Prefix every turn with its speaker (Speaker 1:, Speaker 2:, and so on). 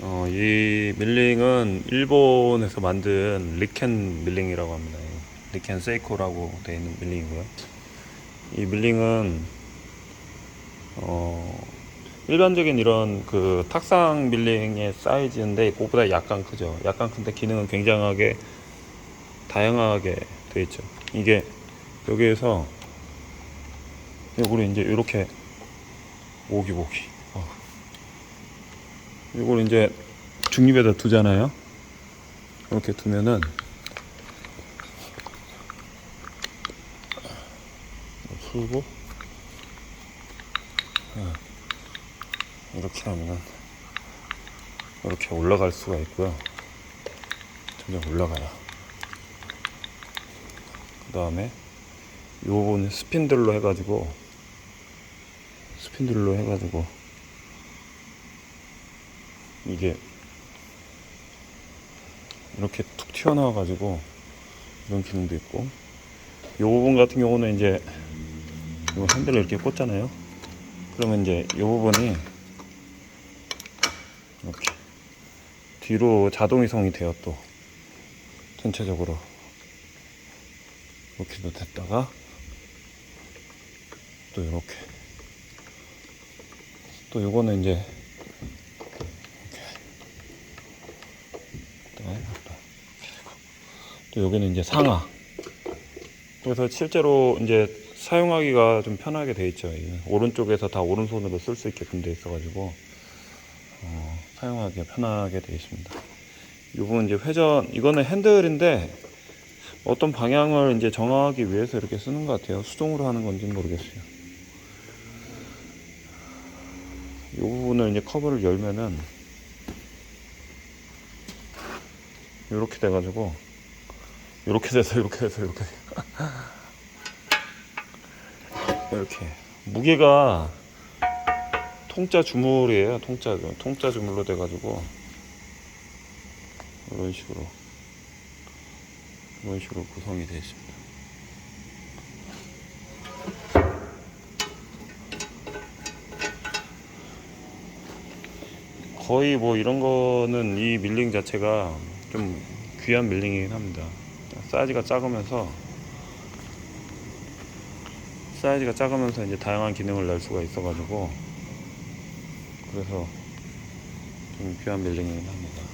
Speaker 1: 어, 이 밀링은 일본에서 만든 리켄 밀링이라고 합니다. 리켄 세이코라고 되어 있는 밀링이고요. 이 밀링은 어, 일반적인 이런 그 탁상 밀링의 사이즈인데 그거보다 약간 크죠. 약간 큰데 기능은 굉장하게 다양하게 되어 있죠. 이게 여기에서 요거를 이제 이렇게 모기 모기. 어. 이걸 이제 중립에다 두잖아요. 이렇게 두면은 풀고 어, 이렇게 하면 이렇게 올라갈 수가 있고요. 점점 올라가요. 그 다음에 요거는 스핀들로 해가지고 스핀들로 해가지고 이게 이렇게 툭 튀어나와 가지고 이런 기능도 있고 요 부분 같은 경우는 이제 요 핸들을 이렇게 꽂잖아요. 그러면 이제 요 부분이 이렇게 뒤로 자동 이송이 돼요 또. 전체적으로. 이렇게도 됐다가 또 이렇게. 또 요거는 이제 또 여기는 이제 상하. 그래서 실제로 이제 사용하기가 좀 편하게 돼 있죠. 오른쪽에서 다 오른손으로 쓸 수 있게끔 돼 있어가지고 어, 사용하기가 편하게 돼 있습니다. 이 부분 이제 회전 이거는 핸들인데 어떤 방향을 이제 정하기 위해서 이렇게 쓰는 것 같아요. 수동으로 하는 건지는 모르겠어요. 이 부분을 이제 커버를 열면은 이렇게 돼가지고 이렇게 돼서 이렇게 돼서 이렇게. 이렇게. 무게가 통짜 주물이에요 통짜. 통짜 주물로 돼가지고. 이런 식으로. 이런 식으로 구성이 되어 있습니다. 거의 뭐 이런 거는 이 밀링 자체가 좀 귀한 밀링이긴 합니다. 사이즈가 작으면서 사이즈가 작으면서 이제 다양한 기능을 낼 수가 있어가지고 그래서 좀 귀한 밀링이긴 합니다.